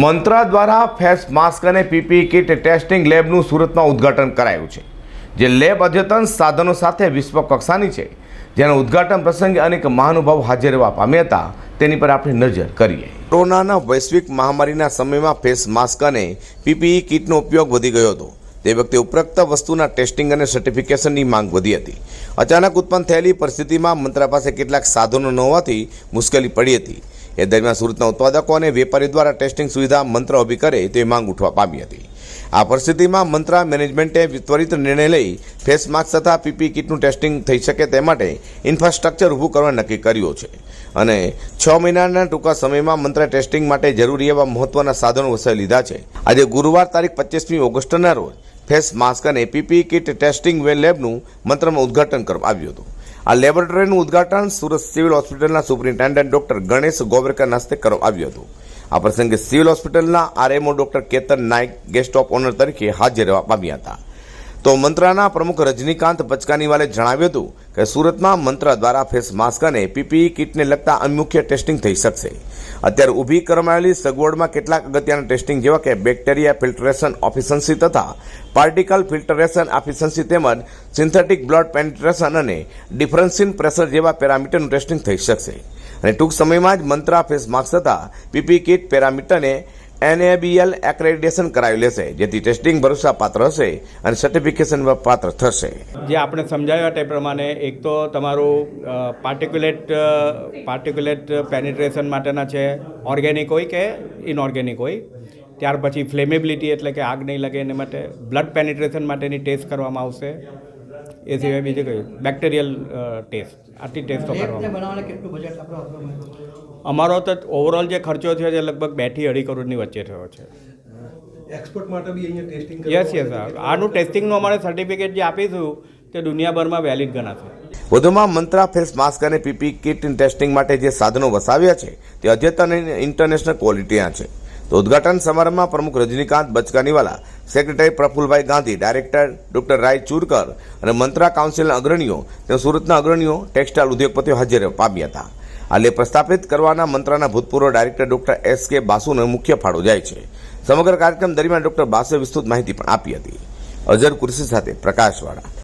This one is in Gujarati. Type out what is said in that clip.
મંત્રા દ્વારા ફેસ માસ્ક અને પીપી કિટ ટેસ્ટિંગ લેબનું સુરતમાં ઉદ્ઘાટન કરાયું છે. જે લેબ અદ્યતન સાધનો સાથે વિશ્વ કક્ષાની છે. જેના ઉદ્ઘાટન પ્રસંગે અનેક મહાનુભાવ હાજર રહેવા પામ્યા હતા. તેની પર આપણે નજર કરીએ. કોરોનાના વૈશ્વિક મહામારીના સમયમાં ફેસ માસ્ક અને પીપીઈ કિટનો ઉપયોગ વધી ગયો હતો. તે વખતે ઉપરોક્ત વસ્તુના ટેસ્ટિંગ અને સર્ટિફિકેશનની માંગ વધી હતી. અચાનક ઉત્પન્ન થયેલી પરિસ્થિતિમાં મંત્રા પાસે કેટલાક સાધનો ન હોવાથી મુશ્કેલી પડી હતી. એ દરમિયાન સુરતના ઉત્પાદકો અને વેપારીઓ દ્વારા ટેસ્ટિંગ સુવિધા મંત્ર ઊભી કરે તે માંગ ઉઠવા પામી હતી. આ પરિસ્થિતિમાં મંત્રા મેનેજમેન્ટે ત્વરિત નિર્ણય લઈ ફેસ માસ્ક તથા પીપી કિટનું ટેસ્ટિંગ થઈ શકે તે માટે ઇન્ફ્રાસ્ટ્રક્ચર ઊભું કરવા નક્કી કર્યું છે. અને છ મહિનાના ટૂંકા સમયમાં મંત્રા ટેસ્ટિંગ માટે જરૂરી એવા મહત્વના સાધનો વસાવી લીધા છે. આજે ગુરુવાર તારીખ પચીસમી ઓગસ્ટના રોજ ફેસ માસ્ક અને પીપી કિટ ટેસ્ટિંગ વેલ લેબનું મંત્રમાં ઉદ્ઘાટન કરવામાં આવ્યું હતું. આ લેબોરેટરીનું ઉદ્ઘાટન સુરત સિવિલ હોસ્પિટલના સુપરિન્ટેન્ડન્ટ ડોક્ટર ગણેશ ગોવરકરના હસ્તે કરવામાં આવ્યું હતું. આ પ્રસંગે સિવિલ હોસ્પિટલના RMO doctor Ketan Nayak guest of honour તરીકે હાજર રહેવા પામ્યા હતા. તો મંત્રાના પ્રમુખ રજનીકાંત પચકાનીવાલે જણાવ્યું હતું કે સુરતમાં મંત્ર દ્વારા ફેસ માસ્ક અને પીપીઈ કિટને લગતા અમુખ્ય ટેસ્ટિંગ થઈ શકશે. અત્યારે ઊભી કરવામાં સગવડમાં કેટલાક અગત્યના ટેસ્ટિંગ જેવા કે બેક્ટેરિયા ફિલ્ટરેશન ઓફિસન્સી તથા પાર્ટિકલ ફિલ્ટરેશન ઓફિસન્સી તેમજ સિન્થેટિક બ્લડ પેનિટ્રેશન અને ડિફરન્સિન પ્રેશર જેવા પેરામીટરનું ટેસ્ટિંગ થઈ શકશે. અને ટૂંક સમયમાં જ મંત્રા ફેસ માસ્ક તથા પીપી કિટ પેરામીટરને એનએબીએલ એક્રેડિટેશન કરાવી લેશે જેથી ટેસ્ટિંગ ભરોસાપાત્ર હશે અને સર્ટિફિકેશન પાત્ર થશે. જે આપણે સમજાવ્યા તે પ્રમાણે એક તો તમારું પાર્ટિક્યુલેટ પાર્ટિક્યુલેટ પેનિટ્રેશન માટેના છે ઓર્ગેનિક હોય કે ઇનઓર્ગેનિક હોય. ત્યાર પછી ફ્લેમેબિલિટી એટલે કે આગ નહીં લાગે એને માટે બ્લડ પેનિટ્રેશન માટેની ટેસ્ટ કરવામાં આવશે. એ સિવાય બીજું કયું બેક્ટેરિયલ ટેસ્ટ આટલી ટેસ્ટો કરવામાં અમારો તો ઓવરઓલ જે ખર્ચો થયો છે લગભગ બેથી અઢી કરોડની વચ્ચે થયો છે. એક્સપોર્ટ માટે બી અહીંયા ટેસ્ટિંગ યસ યસ આનું ટેસ્ટિંગનું અમારે સર્ટિફિકેટ જે આપીશું તે દુનિયાભરમાં વેલિડ ગણાશે. વધુમાં મંત્રા ફેસ માસ્ક અને પીપી કિટ ટેસ્ટિંગ માટે જે સાધનો વસાવ્યા છે તે અદ્યતન ઇન્ટરનેશનલ ક્વોલિટીના છે. તો ઉદઘાટન સમારંભમાં પ્રમુખ Rajnikant Bachkaniwala secretary Prafulbhai Gandhi director doctor Rai Churkar અને મંત્રા કાઉન્સિલના અગ્રણીઓ તેમ સુરતના અગ્રણીઓ ટેક્સટાઇલ ઉદ્યોગપતિઓ હાજર પામ્યા હતા. આ લેબ પ્રસ્થાપિત કરવાના મંત્રાના ભૂતપૂર્વ ડાયરેક્ટર ડોક્ટર એસ કે બાસુનો મુખ્ય ફાળો જાય છે. સમગ્ર કાર્યક્રમ દરમિયાન ડોક્ટર બાસુએ વિસ્તૃત માહિતી પણ આપી હતી. અઝર કુર્સી સાથે પ્રકાશવાળા.